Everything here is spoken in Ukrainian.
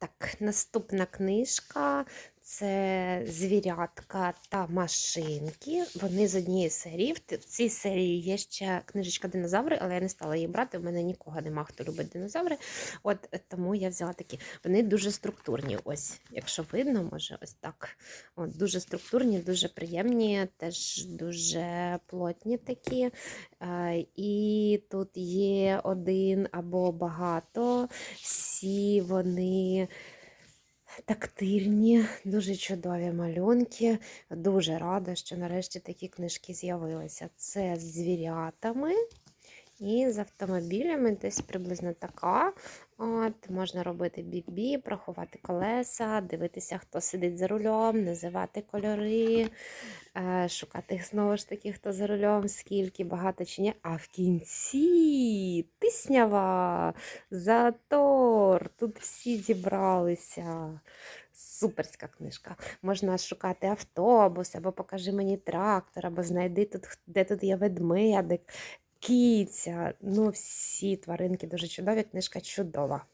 Так, наступна книжка це звірятка та машинки. Вони з однієї серії. В цій серії є ще книжечка динозаври, але я не стала її брати. У мене нікого нема, хто любить динозаври. От е, тому я взяла такі. Вони дуже структурні. Ось, якщо видно, може, ось так. От, дуже структурні, дуже приємні, теж дуже плотні такі. Е, І тут є один або багато. Всі вони тактильні, дуже чудові малюнки. Дуже рада, що нарешті такі книжки з'явилися. Це з звірятами. І з автомобілями десь приблизно така. От, можна робити бібі, проховати колеса, дивитися, хто сидить за рулем, називати кольори, е, шукати знову ж таки, хто за рулем, скільки, багато чи ні. А в кінці тиснява, затор. Тут всі зібралися. Суперська книжка. Можна шукати автобус, або покажи мені трактор, або знайди тут, де тут є ведмедик, кіця. Ну, всі тваринки дуже чудові, книжка чудова.